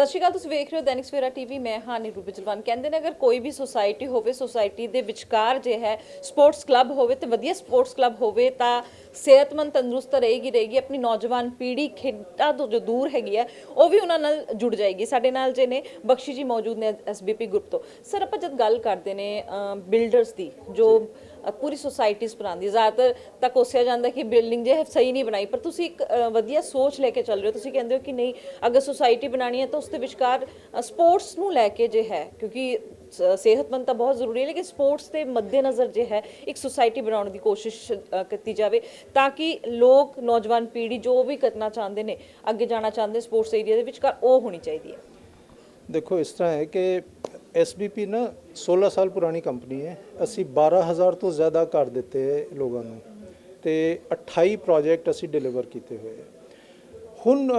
ਸਤਿ ਸ਼੍ਰੀ ਅਕਾਲ, ਤੁਸੀਂ ਵੇਖ ਰਹੇ ਹੋ ਦੈਨਿਕ ਸਵੇਰਾ ਟੀਵੀ, ਮੈਂ ਹਾਂ ਨੀਰੂ ਬਿਜਲਵਾਨ ਕਹਿੰਦੇ ਨੇ ਅਗਰ ਕੋਈ ਵੀ ਸੁਸਾਇਟੀ ਹੋਵੇ ਸੁਸਾਇਟੀ ਦੇ ਵਿਚਕਾਰ ਜੇ ਹੈ ਸਪੋਰਟਸ ਕਲੱਬ ਹੋਵੇ ਤੇ ਵਧੀਆ ਸਪੋਰਟਸ ਕਲੱਬ ਹੋਵੇ ਤਾਂ ਸਿਹਤਮੰਦ ਤੰਦਰੁਸਤ ਰਹੇਗੀ ਰਹੇਗੀ ਆਪਣੀ ਨੌਜਵਾਨ ਪੀੜ੍ਹੀ ਖੇਡਾਂ ਤੋਂ ਜੋ ਦੂਰ ਹੈਗੀ ਹੈ ਉਹ ਵੀ ਉਹਨਾਂ ਨਾਲ ਜੁੜ ਜਾਏਗੀ। ਸਾਡੇ ਨਾਲ ਜੇ ਨੇ ਬਖਸ਼ੀ ਜੀ ਮੌਜੂਦ ਨੇ ਐਸਬੀਪੀ ਗਰੁੱਪ ਤੋਂ। ਸਰ ਆਪਾਂ ਜਦ ਗੱਲ ਕਰਦੇ ਨੇ ਬਿਲਡਰਸ ਦੀ ਜੋ ਪੂਰੀ ਸੁਸਾਇਟੀਜ਼ ਬਣਾਉਂਦੀ। ਜ਼ਿਆਦਾਤਰ ਤਾਂ ਕੋਸਿਆ ਜਾਂਦਾ ਕਿ ਬਿਲਡਿੰਗ ਜੇ ਸਹੀ ਨਹੀਂ ਬਣਾਈ ਪਰ ਤੁਸੀਂ ਇੱਕ ਵਧੀਆ ਸੋਚ ਲੈ ਕੇ ਚੱਲ ਰਹੇ ਹੋ। ਤੁਸੀਂ ਕਹਿੰਦੇ ਹੋ ਕਿ ਨਹੀਂ ਅਗਰ ਸੁਸਾਇਟੀ ਬਣਾਣੀ ਹੈ ਤਾਂ ਉਸ ਦੇ ਵਿਚਕਾਰ ਸਪੋਰਟਸ ਨੂੰ ਲੈ ਕੇ ਜੇ ਹੈ ਕਿਉਂਕਿ ਸਿਹਤਮੰਦ ਤਾਂ ਬਹੁਤ ਜ਼ਰੂਰੀ ਹੈ, ਲੇਕਿਨ ਸਪੋਰਟਸ ਦੇ ਮੱਦੇਨਜ਼ਰ ਜੇ ਹੈ, ਇੱਕ ਸੁਸਾਇਟੀ ਬਣਾਉਣ ਦੀ ਕੋਸ਼ਿਸ਼ ਕੀਤੀ ਜਾਵੇ ਤਾਂ ਕਿ ਲੋਕ, ਨੌਜਵਾਨ ਪੀੜ੍ਹੀ ਜੋ ਵੀ ਕਰਨਾ ਚਾਹੁੰਦੇ ਨੇ, ਅੱਗੇ ਜਾਣਾ ਚਾਹੁੰਦੇ ਸਪੋਰਟਸ ਏਰੀਆ ਦੇ ਵਿਚਕਾਰ, ਉਹ ਹੋਣੀ ਚਾਹੀਦੀ ਹੈ। ਦੇਖੋ, ਇਸ ਤਰ੍ਹਾਂ ਹੈ ਕਿ ਐਸਬੀਪੀ ਨਾ 16 ਸਾਲ ਪੁਰਾਣੀ ਕੰਪਨੀ ਹੈ। ਅਸੀਂ 12000 ਤੋਂ ਜ਼ਿਆਦਾ ਕਰ ਦਿੱਤੇ ਹੈ ਲੋਕਾਂ ਨੂੰ ਤੇ 28 ਪ੍ਰੋਜੈਕਟ ਅਸੀਂ ਡਿਲੀਵਰ ਕੀਤੇ ਹੋਏ ਹੈ। ਹੁਣ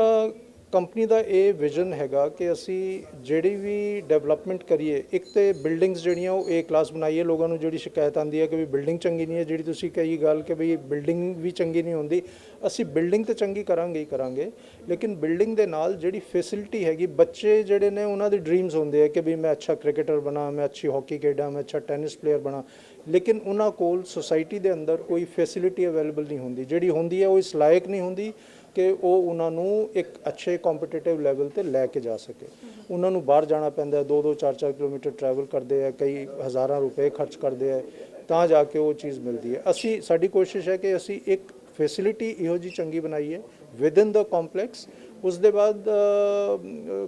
ਕੰਪਨੀ ਦਾ ਇਹ ਵਿਜ਼ਨ ਹੈਗਾ ਕਿ ਅਸੀਂ ਜਿਹੜੀ ਵੀ ਡਿਵੈਲਪਮੈਂਟ ਕਰੀਏ, ਇੱਕ ਤੇ ਬਿਲਡਿੰਗਸ ਜਿਹੜੀਆਂ ਉਹ ਏ ਕਲਾਸ ਬਣਾਈਏ, ਲੋਕਾਂ ਨੂੰ ਜਿਹੜੀ ਸ਼ਿਕਾਇਤ ਆਉਂਦੀ ਹੈ ਕਿ ਵੀ ਬਿਲਡਿੰਗ ਚੰਗੀ ਨਹੀਂ ਹੈ, ਜਿਹੜੀ ਤੁਸੀਂ ਕਹੀ ਗੱਲ ਕਿ ਵੀ ਬਿਲਡਿੰਗ ਵੀ ਚੰਗੀ ਨਹੀਂ ਹੁੰਦੀ, ਅਸੀਂ ਬਿਲਡਿੰਗ ਤੇ ਚੰਗੀ ਕਰਾਂਗੇ ਹੀ ਕਰਾਂਗੇ, ਲੇਕਿਨ ਬਿਲਡਿੰਗ ਦੇ ਨਾਲ ਜਿਹੜੀ ਫੈਸਿਲਿਟੀ ਹੈਗੀ, ਬੱਚੇ ਜਿਹੜੇ ਨੇ ਉਹਨਾਂ ਦੇ ਡ੍ਰੀਮਸ ਹੁੰਦੇ ਆ ਕਿ ਵੀ ਮੈਂ ਅੱਛਾ ਕ੍ਰਿਕਟਰ ਬਣਾ, ਮੈਂ ਅੱਛੀ ਹਾਕੀ ਖੇਡਾਂ, ਮੈਂ ਅੱਛਾ ਟੈਨਿਸ ਪਲੇਅਰ ਬਣਾ, ਲੇਕਿਨ ਉਹਨਾਂ ਕੋਲ ਸੁਸਾਇਟੀ ਦੇ ਅੰਦਰ ਕੋਈ ਫੈਸਿਲਿਟੀ ਅਵੇਲੇਬਲ ਨਹੀਂ ਹੁੰਦੀ, ਜਿਹੜੀ ਹੁੰਦੀ ਹੈ ਉਹ ਇਸ ਲਾਇਕ ਨਹੀਂ ਹੁੰਦੀ ਕਿ ਉਹ ਉਹਨਾਂ ਨੂੰ ਇੱਕ ਅੱਛੇ ਕੰਪੀਟੀਟਿਵ ਲੈਵਲ ਤੇ ਲੈ ਕੇ ਜਾ ਸਕੇ। ਉਹਨਾਂ ਨੂੰ ਬਾਹਰ ਜਾਣਾ ਪੈਂਦਾ ਹੈ 2-2 4-4 ਕਿਲੋਮੀਟਰ ਟਰੈਵਲ ਕਰਦੇ ਆ ਕਈ ਹਜ਼ਾਰਾਂ ਰੁਪਏ ਖਰਚ ਕਰਦੇ ਆ ਤਾਂ ਜਾ ਕੇ ਉਹ ਚੀਜ਼ ਮਿਲਦੀ ਹੈ। ਅਸੀਂ, ਸਾਡੀ ਕੋਸ਼ਿਸ਼ ਹੈ ਕਿ ਅਸੀਂ ਇੱਕ ਫੈਸਿਲਿਟੀ ਇਹੋ ਜੀ ਚੰਗੀ ਬਣਾਈ ਹੈ ਵਿਦ ਇਨ ਦਾ ਕੰਪਲੈਕਸ ਉਸ ਦੇ ਬਾਅਦ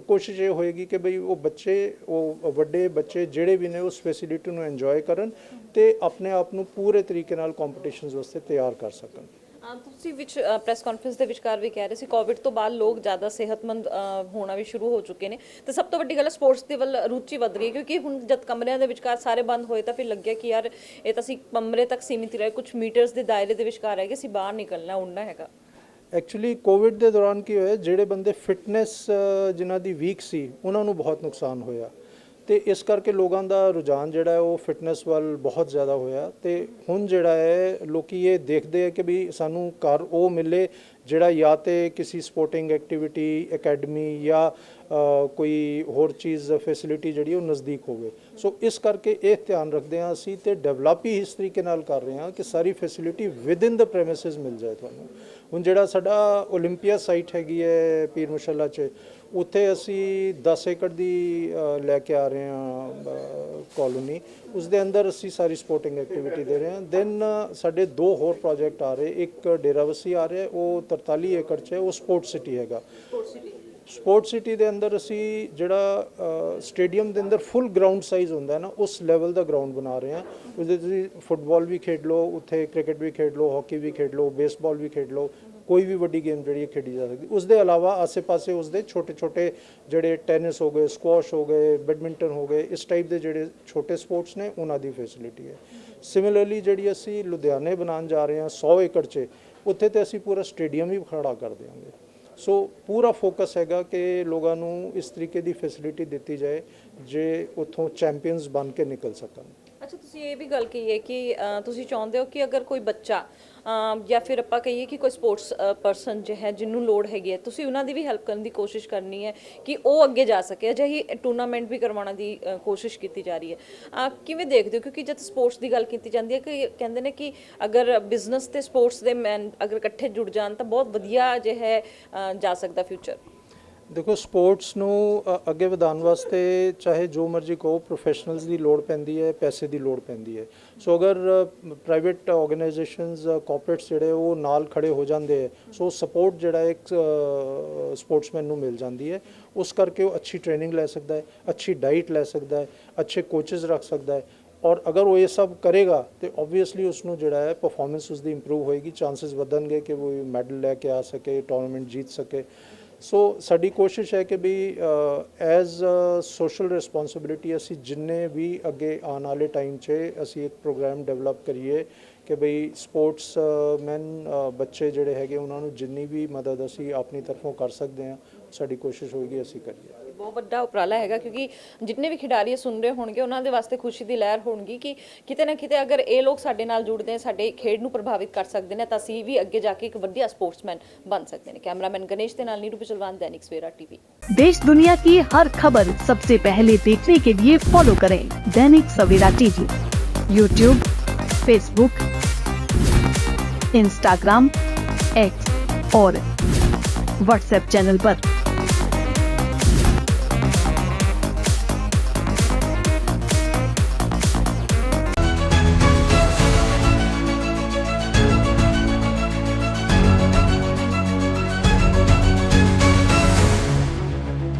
ਕੋਸ਼ਿਸ਼ ਇਹ ਹੋਏਗੀ ਕਿ ਭਈ ਉਹ ਬੱਚੇ, ਉਹ ਵੱਡੇ ਬੱਚੇ ਜਿਹੜੇ ਵੀ ਨੇ ਉਸ ਫੈਸਿਲਿਟੀ ਨੂੰ ਇੰਜੋਏ ਕਰਨ ਤੇ ਆਪਣੇ ਆਪ ਨੂੰ ਪੂਰੇ ਤਰੀਕੇ ਨਾਲ ਕੰਪੀਟੀਸ਼ਨਸ ਵਾਸਤੇ ਤਿਆਰ ਕਰ ਸਕਣ। ਤੁਸੀਂ ਵਿੱਚ ਪ੍ਰੈਸ ਕਾਨਫਰੰਸ ਦੇ ਵਿਚਕਾਰ ਵੀ ਕਹਿ ਰਹੇ ਸੀ ਕੋਵਿਡ ਤੋਂ ਬਾਅਦ ਲੋਕ ਜ਼ਿਆਦਾ ਸਿਹਤਮੰਦ ਹੋਣਾ ਵੀ ਸ਼ੁਰੂ ਹੋ ਚੁੱਕੇ ਨੇ। ਤੇ ਸਭ ਤੋਂ ਵੱਡੀ ਗੱਲ ਸਪੋਰਟਸ ਦੇ ਵੱਲ ਰੁਚੀ ਵੱਧ ਰਹੀ ਹੈ, ਕਿਉਂਕਿ ਹੁਣ ਜਦ ਕਮਰਿਆਂ ਦੇ ਵਿਚਕਾਰ ਸਾਰੇ ਬੰਦ ਹੋਏ ਤਾਂ ਫਿਰ ਲੱਗਿਆ ਕਿ ਯਾਰ, ਇਹ ਤਾਂ ਅਸੀਂ ਕਮਰੇ ਤੱਕ ਸੀਮਿਤ ਹੀ ਰਹੇ ਕੁਝ ਮੀਟਰਸ ਦੇ ਦਾਇਰੇ ਦੇ ਵਿਚਕਾਰ ਹੈਗੇ, ਅਸੀਂ ਬਾਹਰ ਨਿਕਲਣਾ ਉੜਨਾ ਹੈਗਾ। ਐਕਚੁਅਲੀ ਕੋਵਿਡ ਦੇ ਦੌਰਾਨ ਕੀ ਹੋਇਆ, ਜਿਹੜੇ ਬੰਦੇ ਫਿਟਨੈਸ ਜਿਨ੍ਹਾਂ ਦੀ ਵੀਕ ਸੀ, ਉਹਨਾਂ ਨੂੰ ਬਹੁਤ ਨੁਕਸਾਨ ਹੋਇਆ। ਤੇ ਇਸ ਕਰਕੇ ਲੋਕਾਂ ਦਾ ਰੁਝਾਨ ਜਿਹੜਾ ਉਹ ਫਿਟਨੈਸ ਵੱਲ ਬਹੁਤ ਜ਼ਿਆਦਾ ਹੋਇਆ ਤੇ ਹੁਣ ਜਿਹੜਾ ਹੈ ਲੋਕੀ ਇਹ ਦੇਖਦੇ ਆ ਕਿ ਵੀ ਸਾਨੂੰ ਘਰ ਉਹ ਮਿਲੇ ਜਿਹੜਾ ਜਾਂ ਤੇ ਕਿਸੇ ਸਪੋਰਟਿੰਗ ਐਕਟੀਵਿਟੀ ਅਕੈਡਮੀ ਜਾਂ ਕੋਈ ਹੋਰ ਚੀਜ਼ ਫੈਸਿਲਿਟੀ ਜਿਹੜੀ ਉਹ ਨਜ਼ਦੀਕ ਹੋਵੇ। ਸੋ ਇਸ ਕਰਕੇ ਇਹ ਧਿਆਨ ਰੱਖਦੇ ਹਾਂ ਅਸੀਂ ਤੇ ਡਿਵੈਲਪ ਹੀ ਇਸ ਤਰੀਕੇ ਨਾਲ ਕਰ ਰਹੇ ਹਾਂ ਕਿ ਸਾਰੀ facility within the premises ਮਿਲ ਜਾਏ ਤੁਹਾਨੂੰ। ਹੁਣ ਜਿਹੜਾ ਸਾਡਾ 올림ਪੀਆ ਸਾਈਟ ਹੈਗੀ ਹੈ ਪੀਰ ਮੁਸ਼ੱਲਾ 'ਚ, ਉੱਥੇ ਅਸੀਂ 10 ਏਕੜ ਦੀ ਲੈ ਕੇ ਆ ਰਹੇ ਹਾਂ ਕਲੋਨੀ ਉਸ ਦੇ ਅੰਦਰ ਅਸੀਂ ਸਾਰੀ ਸਪੋਰਟਿੰਗ ਐਕਟੀਵਿਟੀ ਦੇ ਰਹੇ ਹਾਂ। ਦੈਨ ਸਾਡੇ ਦੋ ਹੋਰ ਪ੍ਰੋਜੈਕਟ ਆ ਰਹੇ, ਇੱਕ ਡੇਰਾਵਸੀ ਆ ਰਿਹਾ, ਉਹ 43 ਏਕੜ 'ਚ ਹੈ ਉਹ ਸਪੋਰਟ ਸਿਟੀ ਹੈਗਾ। Sport city. ਦੇ ਅੰਦਰ ਅਸੀਂ ਜਿਹੜਾ ਸਟੇਡੀਅਮ ਦੇ ਅੰਦਰ ਫੁੱਲ ਗਰਾਊਂਡ ਸਾਈਜ਼ ਹੁੰਦਾ ਹੈ ਨਾ ਉਸ ਲੈਵਲ ਦਾ ਗਰਾਊਂਡ ਬਣਾ ਰਹੇ ਹਾਂ। ਉਹਦੇ ਤੁਸੀਂ ਫੁੱਟਬਾਲ ਵੀ ਖੇਡ ਲਓ ਉੱਥੇ ਕ੍ਰਿਕਟ ਵੀ ਖੇਡ ਲਓ ਹਾਕੀ ਵੀ ਖੇਡ ਲਓ ਬੇਸਬਾਲ ਵੀ ਖੇਡ ਲਓ ਕੋਈ ਵੀ ਵੱਡੀ ਗੇਮ ਜਿਹੜੀ ਖੇਡੀ ਜਾ ਸਕਦੀ। ਉਸ ਦੇ ਇਲਾਵਾ ਆਸੇ-ਪਾਸੇ ਉਸ ਦੇ ਛੋਟੇ-ਛੋਟੇ ਜਿਹੜੇ ਟੈਨਿਸ ਹੋ ਗਏ ਸਕੁਆਸ਼ ਹੋ ਗਏ ਬੈਡਮਿੰਟਨ ਹੋ ਗਏ ਇਸ ਟਾਈਪ ਦੇ ਜਿਹੜੇ ਛੋਟੇ ਸਪੋਰਟਸ ਨੇ ਉਹਨਾਂ ਦੀ ਫੈਸਿਲਿਟੀ ਹੈ। ਸਿਮਿਲਰਲੀ ਜਿਹੜੀ ਅਸੀਂ ਲੁਧਿਆਣੇ ਬਣਾਉਣ ਜਾ ਰਹੇ ਹਾਂ 100 ਏਕੜ 'ਚ ਉੱਥੇ ਤੇ ਅਸੀਂ ਪੂਰਾ ਸਟੇਡੀਅਮ ਵੀ ਖੜਾ ਕਰ ਦਿਆਂਗੇ। ਸੋ ਪੂਰਾ ਫੋਕਸ ਹੈਗਾ ਕਿ ਲੋਕਾਂ ਨੂੰ ਇਸ ਤਰੀਕੇ ਦੀ ਫੈਸਿਲਿਟੀ ਦਿੱਤੀ ਜਾਏ, ਜੇ ਉੱਥੋਂ ਚੈਂਪੀਅਨਸ ਬਣ ਕੇ ਨਿਕਲ ਸਕਣ। ਅੱਛਾ ਤੁਸੀਂ ਇਹ ਵੀ ਗੱਲ ਕਹੀ ਹੈ ਕਿ ਅ, ਤੁਸੀਂ ਚਾਹੁੰਦੇ ਹੋ ਕਿ ਅਗਰ ਕੋਈ ਬੱਚਾ ਅ, ਜਾਂ ਫਿਰ ਆਪਾਂ ਕਹੀਏ ਕਿ ਕੋਈ ਸਪੋਰਟਸ ਪਰਸਨ ਜੋ ਹੈ ਜਿਹਨੂੰ ਲੋੜ ਹੈਗੀ ਹੈ ਤੁਸੀਂ ਉਹਨਾਂ ਦੀ ਵੀ ਹੈਲਪ ਕਰਨ ਦੀ ਕੋਸ਼ਿਸ਼ ਕਰਨੀ ਹੈ ਕਿ ਉਹ ਅੱਗੇ ਜਾ ਸਕੇ। ਅਜਿਹੀ ਟੂਰਨਾਮੈਂਟ ਵੀ ਕਰਵਾਉਣ ਦੀ ਅ, ਕੋਸ਼ਿਸ਼ ਕੀਤੀ ਜਾ ਰਹੀ ਹੈ। ਅ, ਕਿਵੇਂ ਦੇਖਦੇ ਹੋ? ਕਿਉਂਕਿ ਜਦ ਸਪੋਰਟਸ ਦੀ ਗੱਲ ਕੀਤੀ ਜਾਂਦੀ ਹੈ ਕਿ ਕਹਿੰਦੇ ਨੇ ਕਿ ਅਗਰ ਬਿਜ਼ਨਸ ਤੇ ਸਪੋਰਟਸ ਦੇ ਮੈਨ ਅਗਰ ਇਕੱਠੇ ਜੁੜ ਜਾਣ ਤਾਂ ਬਹੁਤ ਵਧੀਆ ਜਿਹਾ ਹੈ ਅ, ਜਾ ਸਕਦਾ ਫਿਊਚਰ। ਦੇਖੋ, ਸਪੋਰਟਸ ਨੂੰ ਅੱਗੇ ਵਧਾਉਣ ਵਾਸਤੇ ਚਾਹੇ ਜੋ ਮਰਜ਼ੀ ਕਹੋ ਪ੍ਰੋਫੈਸ਼ਨਲਸ ਦੀ ਲੋੜ ਪੈਂਦੀ ਹੈ, ਪੈਸੇ ਦੀ ਲੋੜ ਪੈਂਦੀ ਹੈ। ਸੋ ਅਗਰ ਪ੍ਰਾਈਵੇਟ ਆਰਗੇਨਾਈਜੇਸ਼ਨਸ ਕਾਰਪੋਰੇਟਸ ਜਿਹੜੇ ਉਹ ਨਾਲ ਖੜੇ ਹੋ ਜਾਂਦੇ ਹੈ, ਸੋ ਸਪੋਰਟ ਜਿਹੜਾ ਇੱਕ ਸਪੋਰਟਸਮੈਨ ਨੂੰ ਮਿਲ ਜਾਂਦੀ ਹੈ। ਉਸ ਕਰਕੇ ਉਹ ਅੱਛੀ ਟ੍ਰੇਨਿੰਗ ਲੈ ਸਕਦਾ ਹੈ, ਅੱਛੀ ਡਾਈਟ ਲੈ ਸਕਦਾ ਹੈ, ਅੱਛੇ ਕੋਚਸ ਰੱਖ ਸਕਦਾ ਹੈ। ਔਰ ਅਗਰ ਉਹ ਇਹ ਸਭ ਕਰੇਗਾ, ਤੇ ਆਬਵੀਅਸਲੀ ਉਸ ਨੂੰ ਜਿਹੜਾ ਹੈ ਪਰਫਾਰਮੈਂਸ ਉਸ ਦੀ ਇੰਪਰੂਵ ਹੋਏਗੀ। ਚਾਂਸਸ ਵਧਣਗੇ ਕਿ ਉਹ ਮੈਡਲ ਲੈ ਕੇ ਆ ਸਕੇ ਟੂਰਨਾਮੈਂਟ ਜੀਤ ਸਕੇ। ਸੋ ਸਾਡੀ ਕੋਸ਼ਿਸ਼ ਹੈ ਕਿ ਵੀ ਐਜ਼ ਸੋਸ਼ਲ ਰਿਸਪੌਂਸਿਬਿਲਿਟੀ ਅਸੀਂ ਜਿੰਨੇ ਵੀ ਅੱਗੇ ਆਉਣ ਵਾਲੇ ਟਾਈਮ 'ਚ ਅਸੀਂ ਇੱਕ ਪ੍ਰੋਗਰਾਮ ਡਿਵੈਲਪ ਕਰੀਏ ਕਿ ਬਈ ਸਪੋਰਟਸ ਮੈਨ ਬੱਚੇ ਜਿਹੜੇ ਹੈਗੇ, ਉਹਨਾਂ ਨੂੰ ਜਿੰਨੀ ਵੀ ਮਦਦ ਅਸੀਂ ਆਪਣੀ ਤਰਫੋਂ ਕਰ ਸਕਦੇ ਹਾਂ, ਸਾਡੀ ਕੋਸ਼ਿਸ਼ ਹੋਏਗੀ, ਅਸੀਂ ਕਰੀਏ। ਬਹੁਤ ਵੱਡਾ ਉਪਰਾਲਾ ਹੈਗਾ ਕਿਉਂਕਿ ਜਿੰਨੇ ਵੀ ਖਿਡਾਰੀ ਸੁਣ ਰਹੇ ਹੋਣਗੇ ਉਹਨਾਂ ਦੇ ਵਾਸਤੇ ਖੁਸ਼ੀ ਦੀ ਲਹਿਰ ਹੋਣਗੀ ਕਿ ਕਿਤੇ ਨਾ ਕਿਤੇ ਅਗਰ ਇਹ ਲੋਕ ਸਾਡੇ ਨਾਲ ਜੁੜਦੇ ਨੇ ਸਾਡੇ ਖੇਡ ਨੂੰ ਪ੍ਰਭਾਵਿਤ ਕਰ ਸਕਦੇ ਨੇ ਤਾਂ ਅਸੀਂ ਵੀ ਅੱਗੇ ਜਾ ਕੇ ਇੱਕ ਵਧੀਆ ਸਪੋਰਟਸਮੈਨ ਬਣ ਸਕਦੇ ਨੇ ਕੈਮਰਾਮੈਨ ਗਣੇਸ਼ ਦੇ ਨਾਲ ਨੀਰੂ ਪਿਛਲਵਾਨ दैनिक सवेरा टीवी देश दुनिया की हर खबर सबसे पहले देखने के लिए फॉलो करें Dainik Savera TV YouTube Facebook Instagram X और व्हाट्सएप चैनल पर।